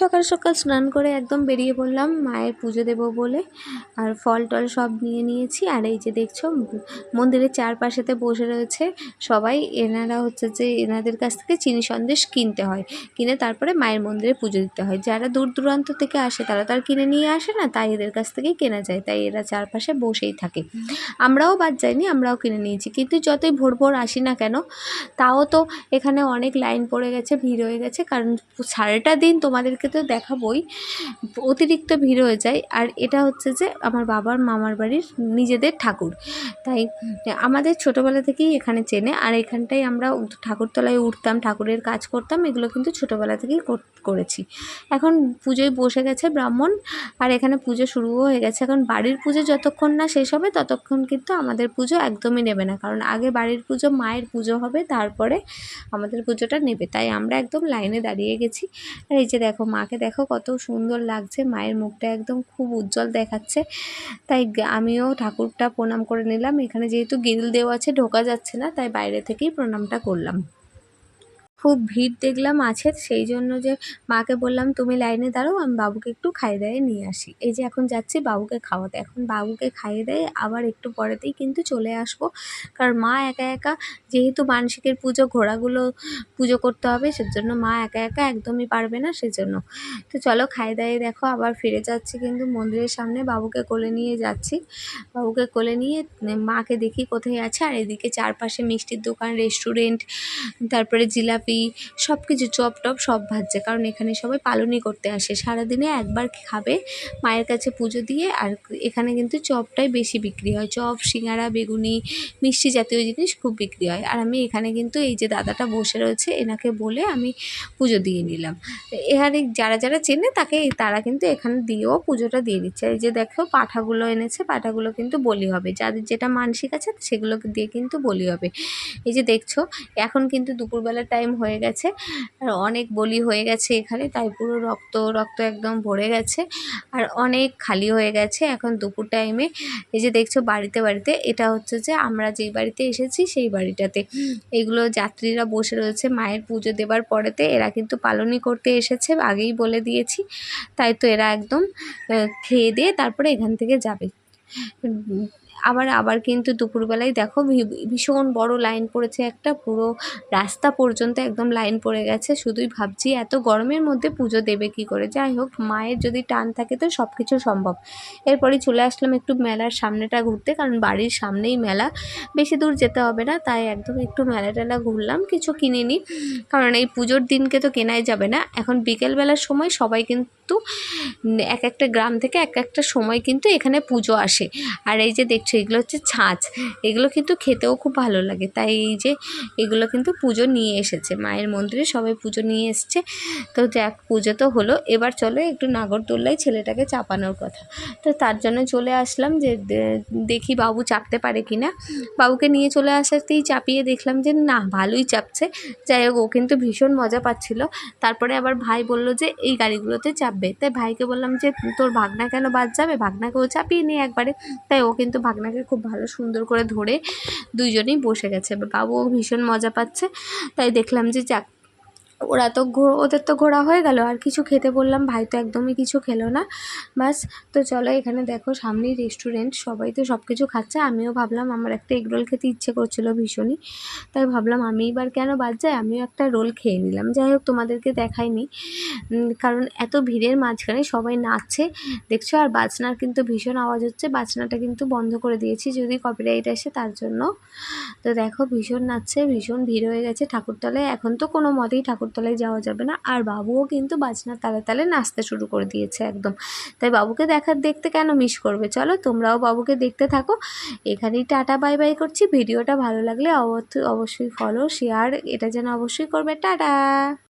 সকাল সকাল স্নান করে একদম বেরিয়ে পড়লাম, মায়ের পুজো দেবো বলে। আর ফল টল সব নিয়ে নিয়েছি। আর এই যে দেখছ, মন্দিরের চারপাশেতে বসে রয়েছে সবাই। এনারা হচ্ছে যে, এনাদের কাছ থেকে চিনি সন্দেশ কিনতে হয়। কিনে তারপরে মায়ের মন্দিরে পুজো দিতে হয়। যারা দূর দূরান্ত থেকে আসে, তারা তো আর কিনে নিয়ে আসে না, তাই এদের কাছ থেকেই কেনা যায়। তাই এরা চারপাশে বসেই থাকে। আমরাও বাদ যাইনি, আমরাও কিনে নিয়েছি। কিন্তু যতই ভোর ভোর আসি না কেন, তাও তো এখানে অনেক লাইন পড়ে গেছে, ভিড় হয়ে গেছে। কারণ সারাটা দিন তোমাদেরকে তো দেখাবই। অতিরিক্ত ভিড় হয়ে যায়। আর এটা হচ্ছে যে আমার বাবার মামার বাড়ির নিজেদের ঠাকুর। তাই আমাদের ছোটোবেলা থেকেই এখানে চেনে। আর এখানটাই আমরা ঠাকুরতলায় উঠতাম, ঠাকুরের কাজ করতাম, এগুলো কিন্তু ছোটোবেলা থেকেই করেছি। এখন পুজোয় বসে গেছে ব্রাহ্মণ। আর এখানে পুজো শুরুও হয়ে গেছে। এখন বাড়ির পুজো যতক্ষণ না শেষ হবে, ততক্ষণ কিন্তু আমাদের পুজো একদমই নেবে না। কারণ আগে বাড়ির পুজো, মায়ের পুজো হবে, তারপরে আমাদের পুজোটা নেবে। তাই আমরা একদম লাইনে দাঁড়িয়ে গেছি। আর এই যে দেখো মাকে দেখো কত সুন্দর লাগছে, মায়ের মুখটা একদম খুব উজ্জ্বল দেখাচ্ছে। তাই আমিও ঠাকুরটা প্রণাম করে নিলাম। এখানে যেহেতু গিল দেওয়া আছে, ঢোকা যাচ্ছে না, তাই বাইরে থেকেই প্রণামটা করলাম। খুব ভিড় দেখলাম আছে, সেই জন্য যে মাকে বললাম, তুমি লাইনে দাঁড়াও, আমি বাবুকে একটু খাইয়ে দাইয়ে নিয়ে আসি। এই যে এখন যাচ্ছি বাবুকে খাওয়াতে। এখন বাবুকে খাইয়ে দেয়, আবার একটু পরেতেই কিন্তু চলে আসব। কারণ মা একা একা, যেহেতু মানসিকের পুজো, ঘোড়াগুলো পুজো করতে হবে, সেজন্য মা একা একা একদমই পারবে না, সেজন্য। তো চলো খাইয়ে দাইয়ে দেখো, আবার ফিরে যাচ্ছি কিন্তু মন্দিরের সামনে, বাবুকে কোলে নিয়ে যাচ্ছি। বাবুকে কোলে নিয়ে মাকে দেখি কোথায় আছে, আর এদিকে চারপাশে মিষ্টির দোকান, রেস্টুরেন্ট, তারপরে জিলাপি জিলাপি সব কিছু চপ টপ সব ভাজছে। কারণ এখানে সবাই পালনই করতে আসে। সারাদিনে একবার খাবে, মায়ের কাছে পুজো দিয়ে, আর এখানে কিন্তু চপটাই বেশি বিক্রি হয়। চপ, সিঙ্গারা, বেগুনি, মিষ্টি জাতীয় জিনিস খুব বিক্রি হয়। আর আমি এখানে কিন্তু এই যে দাদাটা বসে রয়েছে, এনাকে বলে আমি পুজো দিয়ে নিলাম। এখানে যারা যারা চেনে তাকে, তারা কিন্তু এখানে দিয়েও পুজোটা দিয়ে দিচ্ছে এই যে দেখো, পাঠাগুলো এনেছে, পাঠাগুলো কিন্তু বলি হবে। যাদের যেটা মানসিক আছে সেগুলোকে দিয়ে কিন্তু বলি হবে। এই যে দেখছ, এখন কিন্তু দুপুরবেলার টাইম হয়ে গেছে। আর অনেক বলি হয়ে গেছে এখানে, তাই পুরো রক্ত রক্ত একদম ভরে গেছে। আর অনেক খালি হয়ে গেছে এখন দুপুর টাইমে এই যে দেখছ বাড়িতে বাড়িতে, এটা হচ্ছে যে আমরা যেই বাড়িতে এসেছি সেই বাড়িটাতে। এগুলো যাত্রীরা বসে রয়েছে মায়ের পুজো দেবার পরেতে, এরা কিন্তু পালনই করতে এসেছে, আগেই বলে দিয়েছি। তাই তো এরা একদম খেয়ে দিয়ে তারপরে এখান থেকে যাবে। আবার আবার কিন্তু দুপুরবেলায় দেখো ভীষণ বড় লাইন পড়েছে একটা, পুরো রাস্তা পর্যন্ত একদম লাইন পড়ে গেছে। শুধুই ভাবছি এত গরমের মধ্যে পুজো দেবে কি করে? যাই হোক, মায়ের যদি টান থাকে তো সব কিছু সম্ভব। এরপরে চলে আসলাম একটু মেলার সামনেটা ঘুরতে, কারণ বাড়ির সামনেই মেলা। বেশি দূর যেতে হবে না, তাই একদম একটু মেলা টেলা ঘুরলাম, কিছু কিনে নিই কারণ এই পুজোর দিনকে তো কেনাই যাবে না। এখন বিকেলবেলার সময় সবাই কিন্তু এক একটা গ্রাম থেকে এক একটা সময় কিন্তু এখানে পুজো আসে। আর এই যে দেখছ, এগুলো হচ্ছে ছাঁচ। এগুলো কিন্তু খেতেও খুব ভালো লাগে। তাই এই যে এগুলো কিন্তু পুজো নিয়ে এসেছে। মায়ের মন্দিরে সবাই পুজো নিয়ে এসছে। তো যাক, পুজো তো হলো। এবার চলো একটু নাগরদোল্লায় ছেলেটাকে চাপানোর কথা। তো তার জন্য চলে আসলাম যে দেখি বাবু চাপতে পারে কি না। বাবুকে নিয়ে চলে আসাতেই চাপিয়ে দেখলাম যে না, ভালোই চাপছে। যাই হোক, ও কিন্তু ভীষণ মজা পাচ্ছিল। তারপরে আবার ভাই বলল যে, এই গাড়িগুলোতে চাপবে তাই ভাইকে বললাম যে, তোর ভাগনা কেন বাদ যাবে? ভাগনাকেও চাপিয়ে নিয়ে একবারে। তাই ও কিন্তু ভাগনাকে খুব ভালো সুন্দর করে ধরে দুইজনেই বসে গেছে। বাবুও ভীষণ মজা পাচ্ছে। তাই দেখলাম যে, যাক ওরা তো ঘো, ওদের তো ঘোরা হয়ে গেল। আর কিছু খেতে বললাম, ভাই তো একদমই কিছু খেলো না। বাস, তো চলো এখানে দেখো, সামনেই রেস্টুরেন্ট সবাই তো সব কিছু খাচ্ছে। আমিও ভাবলাম, আমার একটা এগ রোল খেতে ইচ্ছে করছিল ভীষণই। তাই ভাবলাম, আমি এবার কেন বাদ যাই? আমিও একটা রোল খেয়ে নিলাম। যাই হোক, তোমাদেরকে দেখাইনি। কারণ এত ভিড়ের মাঝখানে সবাই নাচছে। দেখছ, আর বাজনার কিন্তু ভীষণ আওয়াজ হচ্ছে। বাজনাটা কিন্তু বন্ধ করে দিয়েছি, যদি কপিরাইট আসে তার জন্য। তো দেখো, ভীষণ নাচছে, ভীষণ ভিড় হয়ে গেছে ঠাকুরতলায়। এখন তো কোনো মতেই ঠাকুর ঠাকুরতলায় যাওয়া যাবে না। আর বাবুও কিন্তু বাজনার তালে তালে নাচতে শুরু করে দিয়েছে একদম। তাই বাবুকে দেখার দেখতে কেন মিস করবে? চলো তোমরাও বাবুকে দেখতে থাকো। এখানেই টাটা বাই বাই করছি। ভিডিওটা ভালো লাগলে অবশ্যই ফলো শেয়ার এটা যেন অবশ্যই করবে। টাটা!